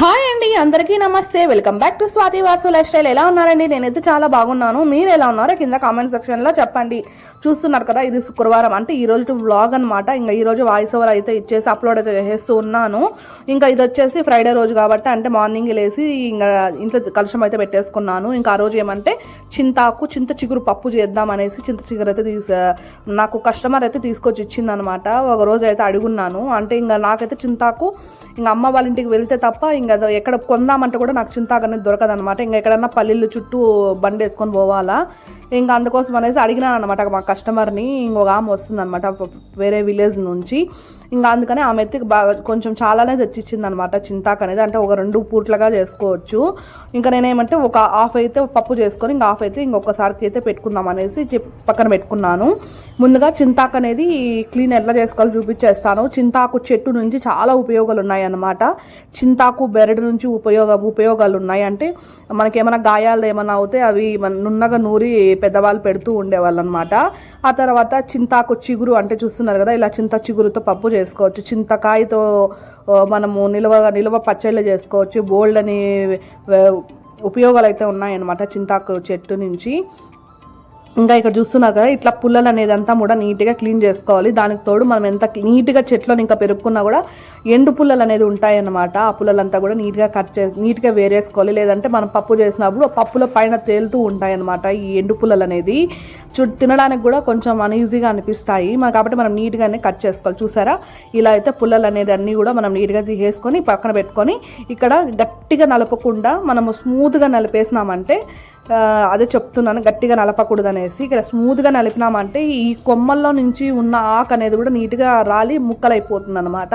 Hi అండి అందరికీ నమస్తే. Welcome back to Swathi Vasu lifestyle. ఎలా ఉన్నారండి? నేనైతే చాలా బాగున్నాను. మీరు ఎలా ఉన్నారో కింద కామెంట్ సెక్షన్లో చెప్పండి. చూస్తున్నారు కదా ఇది శుక్రవారం. అంటే ఈ రోజు వ్లాగ్ అనమాట ఇంకా ఈరోజు వాయిస్ ఓవర్ అయితే ఇచ్చేసి అప్లోడ్ అయితే చేస్తూ ఉన్నాను. ఇంకా ఇది వచ్చేసి ఫ్రైడే రోజు కాబట్టి అంటే మార్నింగ్ లేసి ఇంకా ఇంట్లో కలుషం అయితే పెట్టేసుకున్నాను. ఇంకా ఆ రోజు ఏమంటే చింతాకు చింత చిగురు పప్పు చేద్దాం అనేసి చింత చిగురు అయితే తీసా నాకు కస్టమర్ అయితే తీసుకొచ్చి ఇచ్చిందనమాట ఒక రోజు అయితే అడుగున్నాను. అంటే ఇంకా నాకైతే చింతాకు ఇంకా అమ్మ వాళ్ళ ఇంటికి వెళ్తే తప్ప ఇంకా ఎక్కడ కొందామంటే కూడా నాకు చింతాకు అనేది దొరకదు అనమాట ఇంకా ఎక్కడన్నా పల్లీలు చుట్టూ బండి వేసుకొని పోవాలా. ఇంకా అందుకోసం అనేసి అడిగినాను అనమాట మా కస్టమర్ని. ఇంకొక ఆమె వస్తుందనమాట వేరే విలేజ్ నుంచి. ఇంకా అందుకని ఆమె అయితే బాగా కొంచెం చాలానే తెచ్చిచ్చింది అనమాట చింతాకు అనేది. అంటే ఒక రెండు పూట్లుగా చేసుకోవచ్చు. ఇంకా నేనేమంటే ఒక హాఫ్ అయితే పప్పు చేసుకొని ఇంకా హాఫ్ అయితే ఇంకొకసారికి అయితే పెట్టుకుందాం అనేసి చెప్- పక్కన పెట్టుకున్నాను. ముందుగా చింతాకు అనేది క్లీన్ ఎట్లా చేసుకోవాలో చూపించేస్తాను. చింతాకు చెట్టు నుంచి చాలా ఉపయోగాలు ఉన్నాయి అన్నమాట చింతాకు బెరడు నుంచి ఉపయోగ ఉపయోగాలు ఉన్నాయి అంటే మనకి ఏమైనా గాయాలు ఏమైనా అవుతే అవి మన నున్నగా నూరి పెద్దవాళ్ళు పెడుతూ ఉండేవాళ్ళు అనమాట ఆ తర్వాత చింతాకు చిగురు అంటే చూస్తున్నారు కదా ఇలా చింత చిగురుతో పప్పు చేసుకోవచ్చు. చింతకాయతో మనము నిల్వ నిల్వ పచ్చళ్ళు చేసుకోవచ్చు. బోల్డ్ అని ఉపయోగాలు అయితే ఉన్నాయన్నమాట చింతాకు చెట్టు నుంచి. ఇంకా ఇక్కడ చూస్తున్నారు కదా ఇట్లా పుల్లలు అనేది అంతా కూడా నీట్గా క్లీన్ చేసుకోవాలి. దానికి తోడు మనం ఎంత నీట్గా చెట్లను ఇంకా పెరుక్కున్నా కూడా ఎండు పుల్లలు అనేది ఉంటాయన్నమాట. ఆ పుల్లలంతా కూడా నీట్గా కట్ చేసి నీట్గా వేరేసుకోవాలి. లేదంటే మనం పప్పు చేసినప్పుడు పప్పుల పైన తేలుతూ ఉంటాయన్నమాట ఈ ఎండు పుల్లలు అనేది. చూ తినడానికి కూడా కొంచెం అన్ఈజీగా అనిపిస్తాయి. కాబట్టి మనం నీట్గానే కట్ చేసుకోవాలి. చూసారా? ఇలా అయితే పుల్లలు అనేది అన్నీ కూడా మనం నీట్గా చేసుకొని పక్కన పెట్టుకొని ఇక్కడ గట్టిగా నలపకుండా మనము స్మూత్గా నలిపేసినామంటే అదే చెప్తున్నాను గట్టిగా నలపకూడదు అనేసి ఇక్కడ స్మూత్గా నలిపినామంటే ఈ కొమ్మల్లో నుంచి ఉన్న ఆకు అనేది కూడా నీట్గా రాలి ముక్కలైపోతుంది అనమాట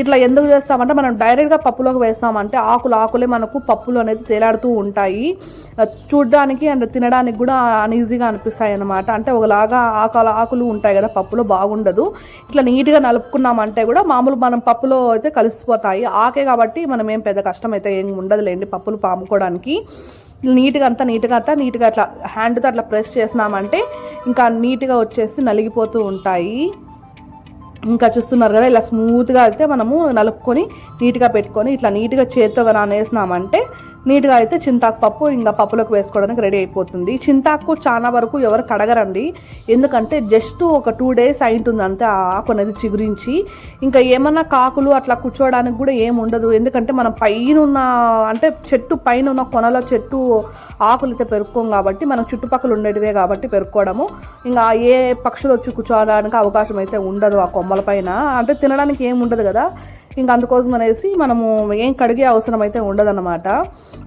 ఇట్లా ఎందుకు చేస్తామంటే మనం డైరెక్ట్గా పప్పులోకి వేస్తామంటే ఆకులు ఆకులే మనకు పప్పులు అనేది తేలాడుతూ ఉంటాయి. చూడడానికి అండ్ తినడానికి కూడా అన్ఈజీగా అనిపిస్తాయి అనమాట అంటే ఒకలాగా ఆకుల ఆకులు ఉంటాయి కదా పప్పులో బాగుండదు. ఇట్లా నీట్గా నలుపుకున్నామంటే కూడా మామూలు మనం పప్పులో అయితే కలిసిపోతాయి. ఆకే కాబట్టి మనం ఏం పెద్ద కష్టం అయితే ఏం ఉండదులేండి పప్పులు పాముకోవడానికి. నీట్గా అంతా నీట్గా అంతా నీట్గా అట్లా హ్యాండ్తో అట్లా ప్రెస్ చేసినామంటే ఇంకా నీట్గా వచ్చేసి నలిగిపోతూ ఉంటాయి. ఇంకా చూస్తున్నారు కదా ఇలా స్మూత్గా అయితే మనము నలుపుకొని నీట్గా పెట్టుకొని ఇట్లా నీట్గా చేత్తో నానేసినామంటే నీట్గా అయితే చింతాకు పప్పు ఇంకా పప్పులోకి వేసుకోవడానికి రెడీ అయిపోతుంది. చింతాకు చాలా వరకు ఎవరు కడగరండి. ఎందుకంటే జస్ట్ ఒక టూ డేస్ అయింటుంది అంతే ఆ ఆకు అనేది చిగురించి. ఇంకా ఏమన్నా కాకులు అట్లా కూర్చోవడానికి కూడా ఏముండదు ఉండదు. ఎందుకంటే మనం పైన ఉన్న అంటే చెట్టు పైన ఉన్న కొనలో చెట్టు ఆకులు అయితే పెరుక్కోం కాబట్టి మనం చుట్టుపక్కల ఉండేటివే కాబట్టి పెరుక్కోవడము. ఇంకా ఏ పక్షులు వచ్చి కూర్చోవడానికి అవకాశం అయితే ఉండదు ఆ కొమ్మల పైన. అంటే తినడానికి ఏమి ఉండదు కదా. ఇంకా అందుకోసం అనేసి మనము ఏం కడిగే అవసరం అయితే ఉండదన్నమాట.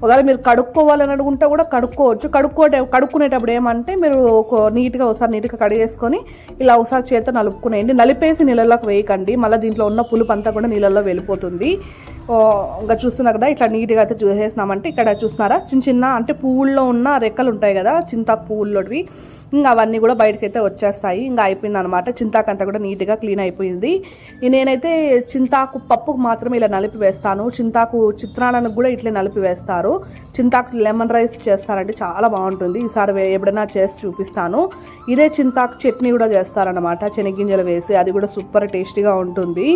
ఒకవేళ మీరు కడుక్కోవాలని అనుకుంటే కూడా కడుక్కోవచ్చు. కడుక్కోటే కడుక్కునేటప్పుడు ఏమంటే మీరు ఒక నీట్గా ఒకసారి నీట్గా కడిగేసుకొని ఇలా ఒకసారి చేత నలుపుకునేయండి. నలిపేసి నీళ్ళలోకి వేయకండి. మళ్ళీ దీంట్లో ఉన్న పులుపు అంతా కూడా నీళ్ళల్లో వెళ్ళిపోతుంది. ఇంకా చూస్తున్నారు కదా ఇట్లా నీట్గా అయితే చూసేసినామంటే ఇక్కడ చూస్తున్నారా? చిన్న చిన్న అంటే పువ్వుల్లో ఉన్న రెక్కలు ఉంటాయి కదా చింతాకు పువ్వుల్లోటివి ఇంకా అవన్నీ కూడా బయటకు అయితే వచ్చేస్తాయి. ఇంకా అయిపోయింది అనమాట చింతాకు అంతా కూడా నీట్గా క్లీన్ అయిపోయింది. నేనైతే చింతాకు పప్పుకు మాత్రమే ఇలా నలిపి వేస్తాను. చింతాకు చిత్రాలను కూడా ఇట్లే నలిపి వేస్తారు. చింతాకు లెమన్ రైస్ చేస్తారంటే చాలా బాగుంటుంది. ఈసారి ఎప్పుడైనా చేసి చూపిస్తాను. ఇదే చింతాకు చట్నీ కూడా చేస్తారనమాట శనగింజలు వేసి అది కూడా సూపర్ టేస్టీగా ఉంటుంది.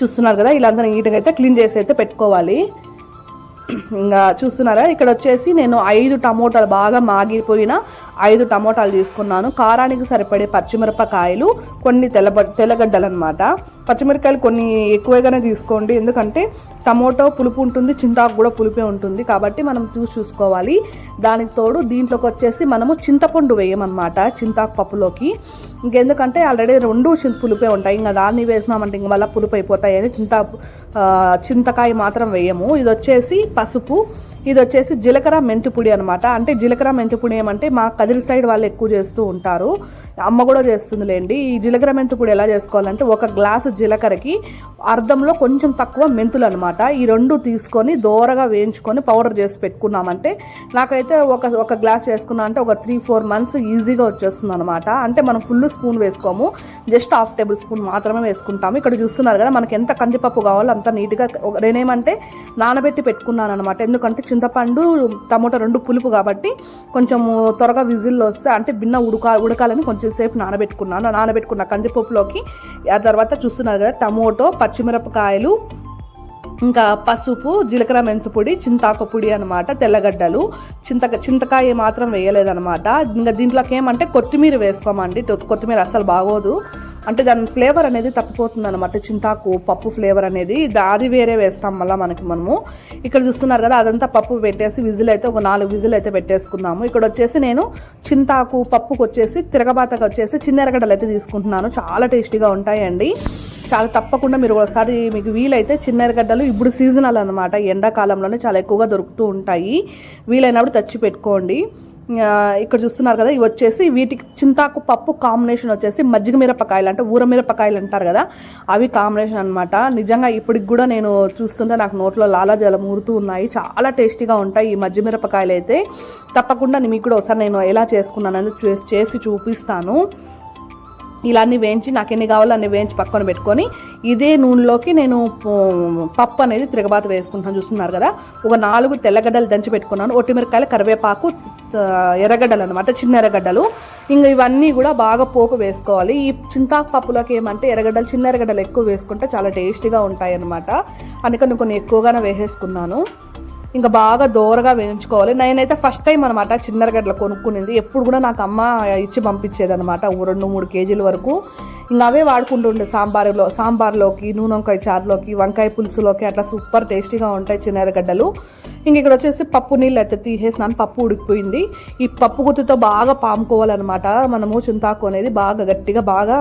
చూస్తున్నారు కదా ఇలా అంతా నీట్గా అయితే క్లీన్ చేసి అయితే పెట్టుకోవాలి. ఇంకా చూస్తున్నారా ఇక్కడ వచ్చేసి నేను ఐదు టమోటాలు బాగా మాగిపోయిన ఐదు టమోటాలు తీసుకున్నాను. కారానికి సరిపడే పచ్చిమిరపకాయలు కొన్ని తెల్ల తెల్లగడ్డలు అనమాట పచ్చిమిరపకాయలు కొన్ని ఎక్కువగానే తీసుకోండి ఎందుకంటే టమోటో పులుపు ఉంటుంది చింతాకు కూడా పులిపే ఉంటుంది. కాబట్టి మనం చూసి చూసుకోవాలి. దానికి తోడు దీంట్లోకి వచ్చేసి మనము చింతపండు వేయమన్నమాట చింతాకు పప్పులోకి. ఇంకెందుకంటే ఆల్రెడీ రెండు చింత పులిపే ఉంటాయి. ఇంకా దాన్ని వేసినామంటే ఇంక మళ్ళీ పులుపు అయిపోతాయని చింత చింతకాయ మాత్రం వేయము. ఇది వచ్చేసి పసుపు ఇది వచ్చేసి జీలకర్ర మెంతిపొడి అనమాట అంటే జీలకర్ర మెంతిపొడి ఏమంటే మా కదిరి సైడ్ వాళ్ళు ఎక్కువ చేస్తూ ఉంటారు. అమ్మ కూడా చేస్తుందిలేండి. ఈ జీలకర్ర మెంతిపొడి ఎలా చేసుకోవాలంటే ఒక గ్లాసు జీలకర్రకి అర్ధంలో కొంచెం తక్కువ మెంతులు అనమాట ఈ రెండు తీసుకొని దోరగా వేయించుకొని పౌడర్ చేసి పెట్టుకున్నామంటే నాకైతే ఒక ఒక గ్లాస్ చేసుకున్నా అంటే ఒక త్రీ ఫోర్ మంత్స్ ఈజీగా వచ్చేస్తుంది అనమాట అంటే మనం ఫుల్ స్పూన్ వేసుకోము. జస్ట్ హాఫ్ టేబుల్ స్పూన్ మాత్రమే వేసుకుంటాము. ఇక్కడ చూస్తున్నారు కదా మనకి ఎంత కందిపప్పు కావాలో అంత నీట్గా నేనేమంటే నానబెట్టి పెట్టుకున్నాను అనమాట ఎందుకంటే చింతపండు టమోటా రెండు పులుపు కాబట్టి కొంచెం త్వరగా విజిల్లో వస్తే అంటే బిన్న ఉడక ఉడకాలని కొంచెం సేపు నానబెట్టుకున్నాను. నానబెట్టుకున్న కందిపప్పులోకి ఆ తర్వాత చూస్తున్నారు కదా టమోటో పచ్చిమిరపకాయలు ఇంకా పసుపు జీలకర్ర మెంతుపొడి చింతాకు పొడి అనమాట తెల్లగడ్డలు. చింత చింతకాయ మాత్రం వేయలేదనమాట ఇంకా దీంట్లోకి ఏమంటే కొత్తిమీర వేసుకోమండి కొత్తిమీర అసలు బాగోదు. అంటే దాని ఫ్లేవర్ అనేది తప్పిపోతుంది అనమాట చింతాకు పప్పు ఫ్లేవర్ అనేది అది వేరే వేస్తాం మళ్ళీ మనకి మనము. ఇక్కడ చూస్తున్నారు కదా అదంతా పప్పు పెట్టేసి విజిల్ అయితే ఒక నాలుగు విజిల్ అయితే పెట్టేసుకున్నాము ఇక్కడ వచ్చేసి నేను చింతాకు పప్పుకు వచ్చేసి తిరగబాతకు వచ్చేసి చిన్న అయితే తీసుకుంటున్నాను. చాలా టేస్టీగా ఉంటాయండి. చాలా తప్పకుండా మీరు ఒకసారి మీకు వీలైతే చిన్న ఎర్రగడ్డలు ఇప్పుడు సీజనల్ అనమాట ఎండాకాలంలోనే చాలా ఎక్కువగా దొరుకుతూ ఉంటాయి. వీలైనప్పుడు తెచ్చి పెట్టుకోండి. ఇక్కడ చూస్తున్నారు కదా ఇవి వచ్చేసి వీటికి చింతాకు పప్పు కాంబినేషన్ వచ్చేసి మజ్జిగ మిరపకాయలు అంటే ఊర మిరపకాయలు అంటారు కదా అవి కాంబినేషన్ అనమాట నిజంగా ఇప్పటికి కూడా నేను చూస్తుంటే నాకు నోట్లో లాలాజలం ఊరుతూ ఉన్నాయి. చాలా టేస్టీగా ఉంటాయి ఈ మజ్జిగ మిరపకాయలు అయితే. తప్పకుండా మీకు కూడా ఒకసారి నేను ఎలా చేసుకున్నానని చేసి చూపిస్తాను. ఇలా అన్ని వేయించి నాకు ఎన్ని కావాలో అన్ని వేయించి పక్కన పెట్టుకొని ఇదే నూనెలోకి నేను పప్పు అనేది తిరగబాత వేసుకుంటాను. చూస్తున్నారు కదా? ఒక నాలుగు తెల్లగడ్డలు దంచి పెట్టుకున్నాను. ఒట్టిమిరకాయలు కరివేపాకు ఎర్రగడ్డలు అనమాట చిన్న ఎర్రగడ్డలు. ఇంకా ఇవన్నీ కూడా బాగా పోపు వేసుకోవాలి. ఈ చింతాకు పప్పులోకి ఏమంటే ఎర్రగడ్డలు చిన్న ఎర్రగడ్డలు ఎక్కువ వేసుకుంటే చాలా టేస్టీగా ఉంటాయి అనమాట అందుకని కొన్ని ఎక్కువగానే వేసేసుకున్నాను. ఇంకా బాగా దోరగా వేయించుకోవాలి. నేనైతే ఫస్ట్ టైం అనమాట చిన్నరగడ్డలు కొనుక్కునేది. ఎప్పుడు కూడా నాకు అమ్మ ఇచ్చి పంపించేది అనమాట రెండు మూడు కేజీల వరకు. ఇంకా అవే వాడుకుంటుండే సాంబార్లో సాంబార్లోకి నూనె వంకాయ చారులోకి వంకాయ పులుసులోకి అట్లా సూపర్ టేస్టీగా ఉంటాయి చిన్నరగడ్డలు ఇంక ఇక్కడ వచ్చేసి పప్పు నీళ్ళు అయితే తీసేసినాను. పప్పు ఉడికిపోయింది. ఈ పప్పు గుత్తితో బాగా పాముకోవాలన్నమాట. మనము చింతాకు అనేది బాగా గట్టిగా బాగా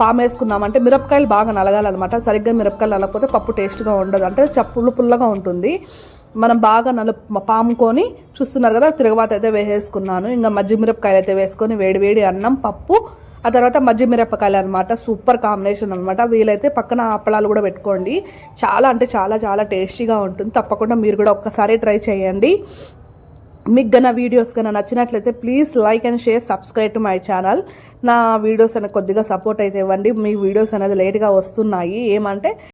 పామేసుకున్నామంటే మిరపకాయలు బాగా నలగాలన్నమాట. సరిగ్గా మిరపకాయలు నలగకపోతే పప్పు టేస్ట్గా ఉండదు. అంటే చప్పులు పుల్లగా ఉంటుంది. మనం బాగా నలు పాముకొని చూస్తున్నారు కదా తిరగబాత అయితే వేసేసుకున్నాను. ఇంకా మజ్జి మిరపకాయలు అయితే వేసుకొని వేడివేడి అన్నం పప్పు ఆ తర్వాత మజ్జి మిరపకాయలు అనమాట సూపర్ కాంబినేషన్ అనమాట వీలైతే పక్కన అప్పడాలు కూడా పెట్టుకోండి. చాలా అంటే చాలా చాలా టేస్టీగా ఉంటుంది. తప్పకుండా మీరు కూడా ఒక్కసారి ట్రై చేయండి. మీకు గన వీడియోస్ కన్నా నచ్చినట్లయితే please like and share subscribe to my channel. నా వీడియోస్ అనేది కొద్దిగా సపోర్ట్ అయితే ఇవ్వండి. మీ వీడియోస్ అనేది లేట్గా వస్తున్నాయి. ఏమంటే